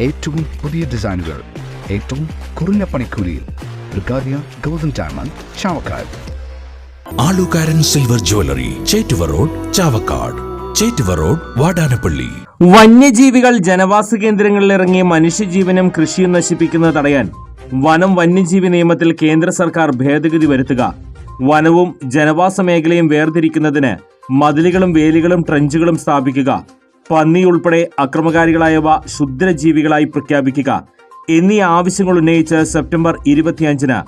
ഏറ്റവും പുതിയ ഡിസൈനുകൾ ഏറ്റവും കുറഞ്ഞ പണിക്കൂലിയിൽ ബ്രിഗാദിയ golden diamond Chavakkad. Alukkaran silver jewellery Chettuva road Chavakkad. Chettuva road Vadanappally. വന്യജീവികൾ ജനവാസ കേന്ദ്രങ്ങളിൽ ഇറങ്ങി മനുഷ്യജീവനും കൃഷിയും നശിപ്പിക്കുന്നത് തടയാൻ വനം വന്യജീവി നിയമത്തിൽ കേന്ദ്ര സർക്കാർ ഭേദഗതി വരുത്തുക. വനവും ജനവാസ മേഖലയും വേർതിരിക്കുന്നതിന് മതിലുകളും വേലികളും ട്രഞ്ചുകളും സ്ഥാപിക്കുക. പന്നി ഉൾപ്പെടെ അക്രമകാരികളായവ ശുദ്രജീവികളായി പ്രഖ്യാപിക്കുക എന്നീ ആവശ്യങ്ങൾ ഉന്നയിച്ച് സെപ്റ്റംബർ ഇരുപത്തിയഞ്ചിന്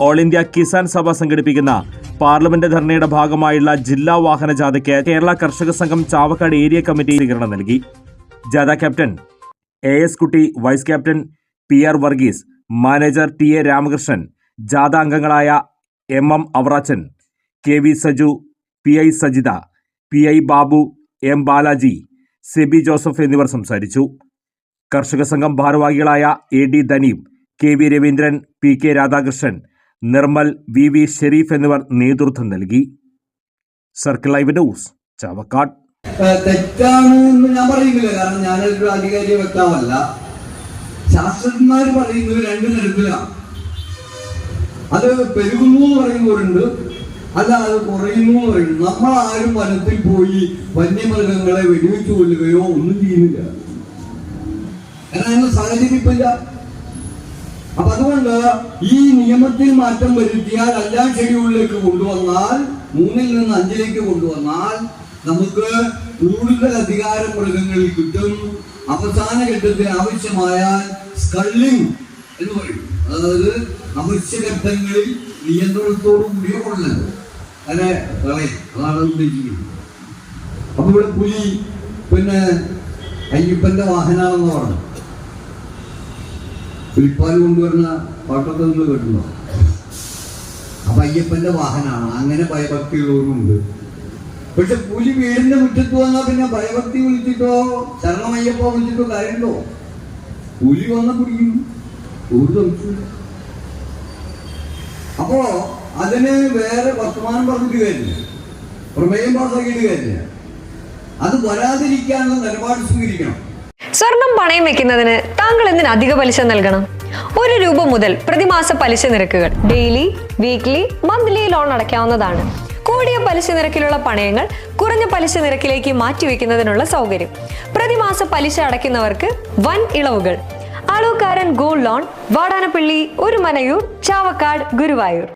ഓൾ ഇന്ത്യ കിസാൻ സഭ സംഘടിപ്പിക്കുന്ന പാർലമെന്റ് ധർണയുടെ ഭാഗമായുള്ള ജില്ലാ വാഹന ജാഥയ്ക്ക് കേരള കർഷക സംഘം ചാവക്കാട് ഏരിയ കമ്മിറ്റി സ്വീകരണം നൽകി. ജാഥ captain A S Kutty vice captain P R Varghese manager T A Ramakrishnan ജാഥ അംഗങ്ങളായ M M Avarachan K V Saju P I Sajitha P I Babu M Balaji Sebi Joseph എന്നിവർ സംസാരിച്ചു. കർഷക സംഘം ഭാരവാഹികളായ A D Daneeb K V Raveendran P K Radhakrishnan Nirmal V V Sherif എന്നിവർ നേതൃത്വം നൽകി. Circle live news Chavakkad. തെറ്റാണ് എന്ന് ഞാൻ പറയുന്നില്ല. കാരണം ഞാനൊരു അധികാരി വ്യക്തമല്ല ശാസ്ത്രജ്ഞന്മാർ പറയുന്നത് രണ്ട് തരത്തിലാണ്. അത് പെരുകുന്നു പറയുന്നവരുണ്ട്. അല്ല അത് കുറയുന്നു പറയുന്നു നമ്മൾ ആരും വനത്തിൽ പോയി വന്യമൃഗങ്ങളെ വെടിവെച്ചു കൊല്ലുകയോ ഒന്നും ചെയ്യുന്നില്ല. കാരണം സാഹചര്യം ഇപ്പില്ല അപ്പൊ അതുകൊണ്ട് ഈ നിയമത്തിൽ മാറ്റം വരുത്തിയാൽ അഞ്ചാം ഷെഡ്യൂളിലേക്ക് കൊണ്ടുവന്നാൽ മൂന്നിൽ നിന്ന് അഞ്ചിലേക്ക് കൊണ്ടുവന്നാൽ നമുക്ക് കൂടുതൽ അധികാരം മൃഗങ്ങളിൽ കിട്ടും. അവസാന ഘട്ടത്തിൽ ആവശ്യമായ സ്കള്ളിംഗ് എന്ന് പറയും. അതായത് അവശ്യഘട്ടങ്ങളിൽ നിയന്ത്രണത്തോടു കൂടിയ അങ്ങനെ കളയും അതാണ് ഉദ്ദേശിക്കുന്നത്. അപ്പൊ ഇവിടെ പുലി പിന്നെ അയ്യപ്പന്റെ വാഹനാണെന്ന് പറഞ്ഞു. പുലിപ്പാൽ കൊണ്ടുവരുന്ന പാട്ടൊക്കെ നിങ്ങൾ കേട്ടുണ്ടോ അപ്പൊ അയ്യപ്പന്റെ വാഹനമാണ് അങ്ങനെ ഭയഭക്തിയുള്ളവരുമുണ്ട്. പക്ഷെ പുലി വീടിന്റെ മുറ്റത്ത് വന്നാൽ പിന്നെ ഭയഭക്തി വിളിച്ചിട്ടോ ശരണമയ്യപ്പ വിളിച്ചിട്ടോ കാര്യമുണ്ടോ? പുലി വന്ന പിടിക്കും ഒരു സംശയമില്ല അപ്പോ അതിന് വേറെ വർത്തമാനം പറഞ്ഞിട്ട് കാര്യമില്ല പ്രമേയം പാസാക്കിയിട്ട് കാര്യമില്ല അത് വരാതിരിക്കാനുള്ള നിലപാട് സ്വീകരിക്കണം. സ്വർണം പണയം വെക്കുന്നതിന് താങ്കൾ എന്തിന് അധിക പലിശ നൽകണം? ഒരു രൂപ മുതൽ പ്രതിമാസ പലിശ നിരക്കുകൾ ഡെയിലി വീക്ക്ലി മന്ത്ലി ലോൺ അടയ്ക്കാവുന്നതാണ്. കൂടിയ പലിശ നിരക്കിലുള്ള പണയങ്ങൾ കുറഞ്ഞ പലിശ നിരക്കിലേക്ക് മാറ്റിവെക്കുന്നതിനുള്ള സൗകര്യം. പ്രതിമാസ പലിശ അടയ്ക്കുന്നവർക്ക് വൻ ഇളവുകൾ. Alavukaran gold loan Vadanappally Orumanayur Chavakkad Guruvayur.